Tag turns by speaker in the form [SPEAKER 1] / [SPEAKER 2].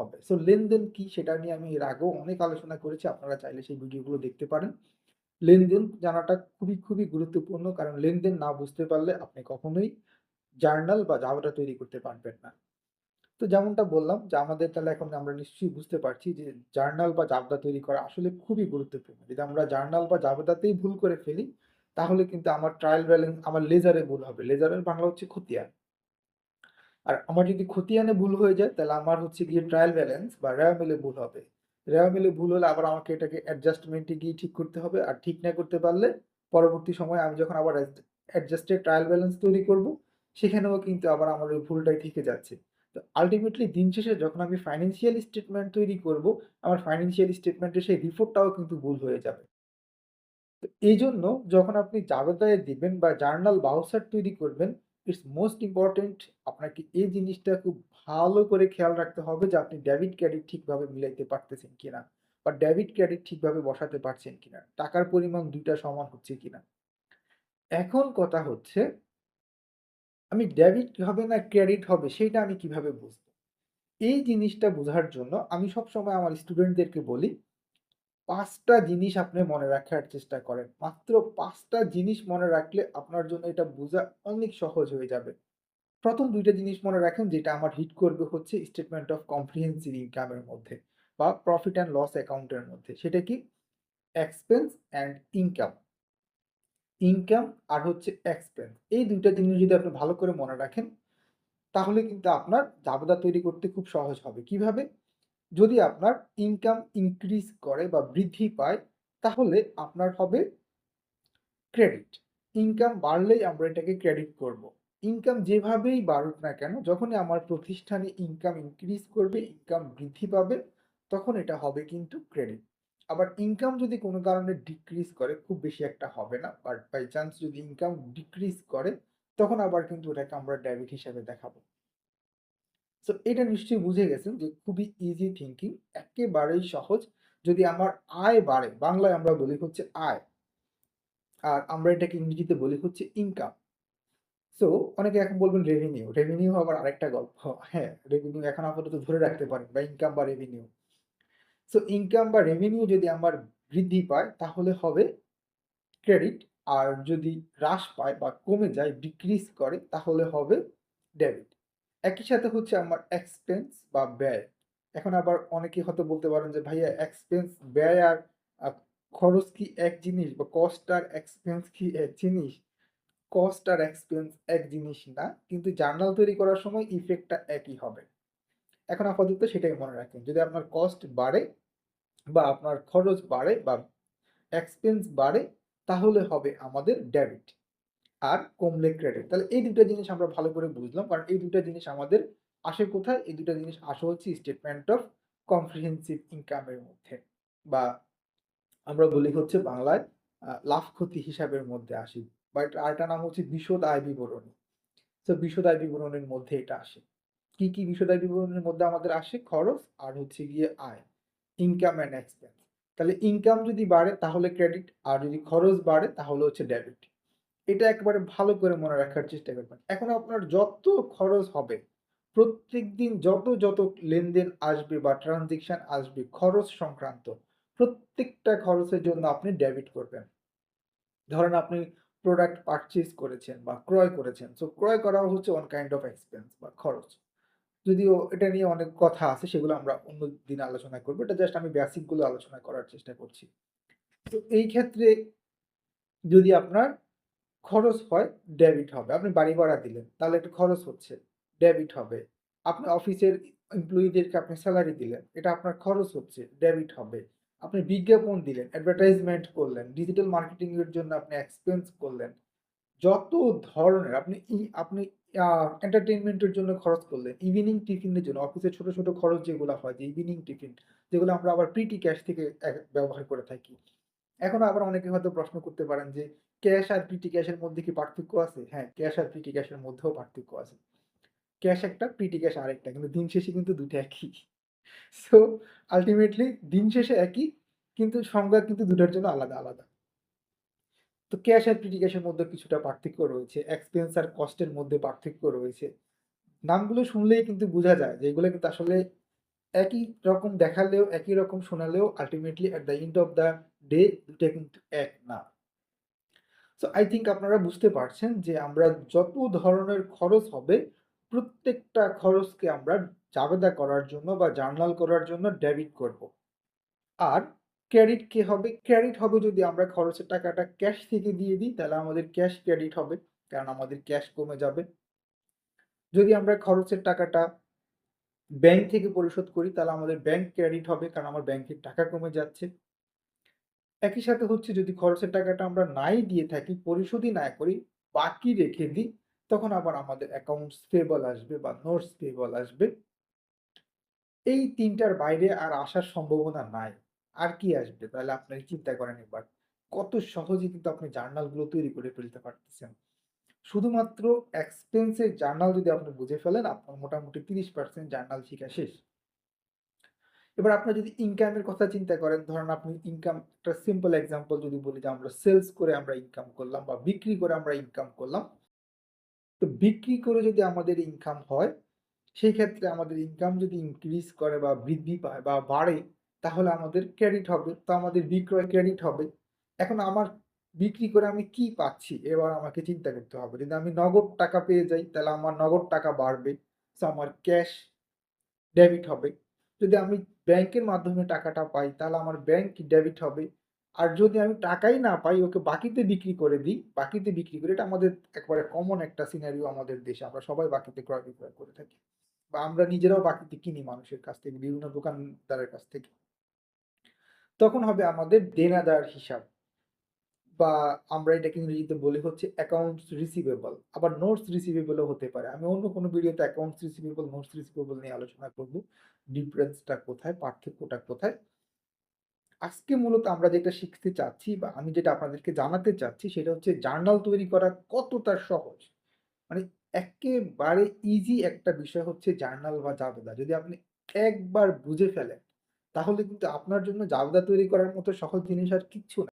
[SPEAKER 1] হবে। সো লেনদেন কি সেটা নিয়ে আমি এর আগেও অনেক আলোচনা করেছি। আপনারা চাইলে সেই ভিডিওগুলো দেখতে পারেন। লেনদেন জানাটা খুবই, খুবই গুরুত্বপূর্ণ। কারণ লেনদেন না বুঝতে পারলে আপনি কখনোই জার্নাল বা জাভাটা তৈরি করতে পারবেন না। তো যেমনটা বললাম যে আমাদের তাহলে এখন আমরা নিশ্চয়ই বুঝতে পারছি যে জার্নাল বা জাভদা তৈরি করা আসলে খুবই গুরুত্বপূর্ণ। যদি আমরা জার্নাল বা জাভদাতেই ভুল করে ফেলি, তাহলে কিন্তু আমার ট্রায়াল ব্যালেন্স আমার লেজারে ভুল হবে। লেজারের বাংলা হচ্ছে খতিয়ান। আর আমার যদি খতিয়ানে ভুল হয়ে যায় তাহলে আমার হচ্ছে গিয়ে ট্রায়াল ব্যালেন্স বা রেওয়ামিলে ভুল হবে। রেওয়ামিলে ভুল হলে আবার আমাকে এটাকে অ্যাডজাস্টমেন্টে গিয়ে ঠিক করতে হবে। আর ঠিক না করতে পারলে পরবর্তী সময়ে আমি যখন আবার অ্যাড অ্যাডজাস্টেড ট্রায়াল ব্যালেন্স তৈরি করব, সেখানেও কিন্তু আবার আমার ওই ভুলটাই থেকে যাচ্ছে। তো আল্টিমেটলি দিন শেষে যখন আমি ফাইন্যান্সিয়াল স্টেটমেন্ট তৈরি করব, আমার ফাইন্যান্সিয়াল স্টেটমেন্টের সেই রিপোর্টটাও কিন্তু ভুল হয়ে যাবে। তো এই জন্য যখন আপনি জাবেদায় দিবেন বা জার্নাল বাউসার তৈরি করবেন, ইটস মোস্ট ইম্পোর্টেন্ট আপনাকে এই জিনিসটা খুব ভালো করে খেয়াল রাখতে হবে যে আপনি ডেবিট ক্রেডিট ঠিকভাবে মিলাইতে পারতেছেন কিনা বা ডেবিট ক্রেডিট ঠিকভাবে বসাতে পারছেন কিনা। টাকার পরিমাণ দুইটা সমান হচ্ছে কিনা। এখন কথা হচ্ছে, আমি ডেবিট হবে না ক্রেডিট হবে সেটা আমি কীভাবে বুঝব? এই জিনিসটা বোঝার জন্য আমি সবসময় আমার স্টুডেন্টদেরকে বলি ৫ টা জিনিস আপনি মনে রাখার চেষ্টা করেন। মাত্র পাঁচটা জিনিস মনে রাখলে আপনার জন্য এটা বোঝা অনেক সহজ হয়ে যাবে। প্রথম দুইটা জিনিস মনে রাখেন যেটা আমার হিট করবে হচ্ছে স্টেটমেন্ট অফ কম্প্রিহেনসিভ ইনকামের মধ্যে বা প্রফিট অ্যান্ড লস অ্যাকাউন্টের মধ্যে। সেটা কি? Expense and income. ইনকাম আর হচ্ছে এক্সপেন্স। এই দুইটা জিনিস যদি আপনি ভালো করে মনে রাখেন, তাহলে কিন্তু আপনার জাবেদা তৈরি করতে খুব সহজ হবে। কীভাবে? যদি আপনার ইনকাম ইনক্রিজ করে বা বৃদ্ধি পায়, তাহলে আপনার হবে ক্রেডিট। ইনকাম বাড়লেই আমরা এটাকে ক্রেডিট করব। ইনকাম যেভাবেই বাড়ুক না কেন, যখনই আমার প্রতিষ্ঠানে ইনকাম ইনক্রিজ করবে, ইনকাম বৃদ্ধি পাবে, তখন এটা হবে কিন্তু ক্রেডিট। আবার ইনকাম যদি কোনো কারণে ডিক্রিজ করে, খুব বেশি একটা হবে না। বাট বাই চান্স যদি ইনকাম ডিক্রিজ করে, তখন আবার কিন্তু ওটাকে আমরা ডেবিট হিসাবে দেখাবো। সো এটা নিশ্চয়ই বুঝে গেছেন যে খুবই ইজি থিঙ্কিং একেবারেই সহজ। যদি আমার আয় বাড়ে, বাংলায় আমরা বলি হচ্ছে আয়। আর আমরা এটাকে ইংরেজিতে বলি হচ্ছে ইনকাম। সো অনেকে এখন বলবেন রেভিনিউ। রেভিনিউ আবার আরেকটা গল্প। হ্যাঁ, রেভিনিউ এখন আপাতত ধরে রাখতে পারেন বা ইনকাম বা রেভিনিউ। সো ইনকাম বা রেভিনিউ যদি আমার বৃদ্ধি পায় তাহলে হবে ক্রেডিট। আর যদি হ্রাস পায় বা কমে যায়, ডিক্রিজ করে তাহলে হবে ডেবিট। একই সাথে হচ্ছে আমার এক্সপেন্স বা ব্যয়। এখন আবার অনেকে হয়তো বলতে পারেন যে ভাইয়া এক্সপেন্স ব্যয় আর খরচ কি এক জিনিস বা কস্ট আর এক্সপেন্স কি এক জিনিস? কস্ট আর এক্সপেন্স এক জিনিস না। কিন্তু জার্নাল তৈরি করার সময় ইফেক্টটা একই হবে। এখন আপাতত সেটাই মনে রাখেন। যদি আপনার কস্ট বাড়ে বা আপনার খরচ বাড়ে বা এক্সপেন্স বাড়ে, তাহলে হবে আমাদের ডেবিট। আর কমলে ক্রেডিট। তাহলে এই ২ টা জিনিস আমরা ভালো করে বুঝলাম। কারণ এই ২ টা জিনিস আমাদের আসে কোথায়? এই ২ টা জিনিস আসে হচ্ছে স্টেটমেন্ট অফ কম্প্রিহেনসিভ ইনকামের মধ্যে। বা আমরা বলি হচ্ছে বাংলায় লাভ ক্ষতি হিসাবের মধ্যে আসে। বা এটার আরেকটা নাম হচ্ছে বিশদ আয় বিবরণী। সো বিশদ আয় বিবরণীর মধ্যে এটা আসে। কি, কি বিশদ আয় বিবরণীর মধ্যে আমাদের আসে? খরচ আর হচ্ছে গিয়ে আয়। Income and expense. তাহলে ইনকাম যদি বাড়ে তাহলে ক্রেডিট আর যদি খরচ বাড়ে তাহলে হচ্ছে ডেবিট। এটা একবারে ভালো করে মনে রাখার চেষ্টা করবেন। এখন আপনার যত খরচ হবে, প্রত্যেক দিন যত, যত লেনদেন আসবে বা ট্রান্সেকশন আসবে খরচ সংক্রান্ত, প্রত্যেকটা খরচের জন্য আপনি ডেবিট করবেন। ধরেন আপনি প্রোডাক্ট পারচেজ করেছেন বা ক্রয় করেছেন। সো ক্রয় করা হচ্ছে ওয়ান কাইন্ড অফ এক্সপেন্স বা খরচ। যদিও এটা নিয়ে অনেক কথা আছে সেগুলো আমরা অন্য দিন আলোচনা করব এটা জাস্ট আমি বেসিকগুলো আলোচনা করার চেষ্টা করছি। তো এই ক্ষেত্রে যদি আপনার খরচ হয়, ডেবিট হবে। আপনি বাড়ি ভাড়া দিলেন, তাহলে একটা খরচ হচ্ছে, ডেবিট হবে। আপনি অফিসের এমপ্লয়িদেরকে আপনি স্যালারি দিলেন, এটা আপনার খরচ হচ্ছে, ডেবিট হবে। আপনি বিজ্ঞাপন দিলেন, অ্যাডভার্টাইজমেন্ট করলেন, ডিজিটাল মার্কেটিংয়ের জন্য আপনি এক্সপেন্স করলেন। যত ধরনের আপনি আপনি এন্টারটেনমেন্টের জন্য খরচ করলেন, ইভিনিং টিফিনের জন্য অফিসে ছোট, ছোট খরচ যেগুলো হয় যে ইভিনিং টিফিন, যেগুলো আমরা আবার পেটি ক্যাশ থেকে ব্যবহার করে থাকি। এখন আবার অনেকে হয়তো প্রশ্ন করতে পারেন যে ক্যাশ আর পেটি ক্যাশের মধ্যে কি পার্থক্য আছে? হ্যাঁ, ক্যাশ আর পেটি ক্যাশের মধ্যেও পার্থক্য আছে। ক্যাশ একটা, পেটি ক্যাশ আরেকটা। কিন্তু দিন শেষে কিন্তু ২ টা একই। সো আলটিমেটলি দিন শেষে একই, কিন্তু সংজ্ঞা কিন্তু ২ টার জন্য আলাদা, আলাদা। তো ক্যাশ আর পেটি ক্যাশের মধ্যে কিছুটা পার্থক্য রয়েছে। এক্সপেন্স আর কস্টের মধ্যে পার্থক্য রয়েছে। নামগুলো শুনলেই কিন্তু বোঝা যায় যে এগুলো কিন্তু আসলে একই রকম দেখালেও, একই রকম শোনালেও ultimately at the end of the day ২ টা কিন্তু এক না। সো আই থিংক আপনারা বুঝতে পারছেন যে আমরা যত ধরনের খরচ হবে, প্রত্যেকটা খরচকে আমরা জাবেদা করার জন্য বা জার্নাল করার জন্য ডেবিট করব। আর ক্রেডিট কে হবে? ক্রেডিট হবে যদি আমরা খরচের টাকাটা ক্যাশ থেকে দিয়ে দিই, তাহলে আমাদের ক্যাশ ক্রেডিট হবে। কারণ আমাদের ক্যাশ কমে যাবে। যদি আমরা খরচের টাকাটা ব্যাংক থেকে পরিশোধ করি, তাহলে আমাদের ব্যাংক ক্রেডিট হবে। কারণ আমার ব্যাংকের টাকা কমে যাচ্ছে। একই সাথে হচ্ছে যদি খরচের টাকাটা আমরা নাই দিয়ে থাকি, পরিশোধই না করি, বাকি রেখে দিই, তখন আবার আমাদের অ্যাকাউন্টস পেয়েবল আসবে বা নোটস পেয়েবল আসবে। এই তিনটার বাইরে আর আসার সম্ভাবনা নাই। আর কি আসবে? তাহলে আপনারা চিন্তা করেন একবার। কত সহজে কিন্তু আপনি জার্নালগুলো তৈরি করে ফেলতে পারতেছেন। শুধুমাত্র এক্সপেন্সের জার্নাল যদি আপনি বুঝে ফেলেন, আপনার মোটামুটি ৩০% জার্নাল শিখা শেষ। এবার আপনার যদি ইনকামের কথা চিন্তা করেন, ধরেন আপনি ইনকাম একটা সিম্পল এক্সাম্পল যদি বলি যে আমরা সেলস করে আমরা ইনকাম করলাম বা বিক্রি করে আমরা ইনকাম করলাম। তো বিক্রি করে যদি আমাদের ইনকাম হয়, সেই ক্ষেত্রে আমাদের ইনকাম যদি ইনক্রিজ করে বা বৃদ্ধি পায় বা বাড়ে, তাহলে আমাদের ক্রেডিট হবে। তো আমাদের বিক্রয় ক্রেডিট হবে। এখন আমার বিক্রি করে আমি কি পাচ্ছি? এবার আমাকে চিন্তা করতে হবে। যদি আমি নগদ টাকা পেয়ে যাই, তাহলে আমার নগদ টাকা বাড়বে। আমার ক্যাশ ডেবিট হবে। যদি আমি ব্যাংকের মাধ্যমে টাকাটা পাই, তাহলে আমার ব্যাংক ডেবিট হবে। আর যদি আমি টাকাই না পাই, ওকে বাকিতে বিক্রি করে দিই, বাকিতে বিক্রি করে এটা আমাদের একবারে কমন একটা সিনারিও আমাদের দেশে। আমরা সবাই বাকিতে ক্রয় বিক্রয় করে থাকি। বা আমরা নিজেরাও বাকিতে কিনি মানুষের কাছ থেকে, বিভিন্ন দোকানদারের কাছ থেকে। তখন হবে আমাদের দেনাদার হিসাব। বা আমরা এটাকে ইংরেজিতে বলি হচ্ছে অ্যাকাউন্টস রিসিভেবল। আবার নোটস রিসিভেবল ও হতে পারে। আমি অন্য কোনো ভিডিওতে অ্যাকাউন্টস রিসিভেবল, নোটস রিসিভেবল নিয়ে আলোচনা করব। ডিফারেন্সটা কোথায়? পার্থক্যটা কোথায়? আজকে মূলত আমরা যেটা শিখতে চাচ্ছি বা আমি যেটা আপনাদেরকে জানাতে চাচ্ছি, সেটা হচ্ছে জার্নাল তৈরি করা কতটা সহজ। মানে একেবারে ইজি একটা বিষয় হচ্ছে জার্নাল বা জাবেদা। যদি আপনি একবার বুঝে ফেলেন, তাহলে কিন্তু আপনার জন্য জাবেদা তৈরি করার মতো সহজ জিনিস আর কিচ্ছু না।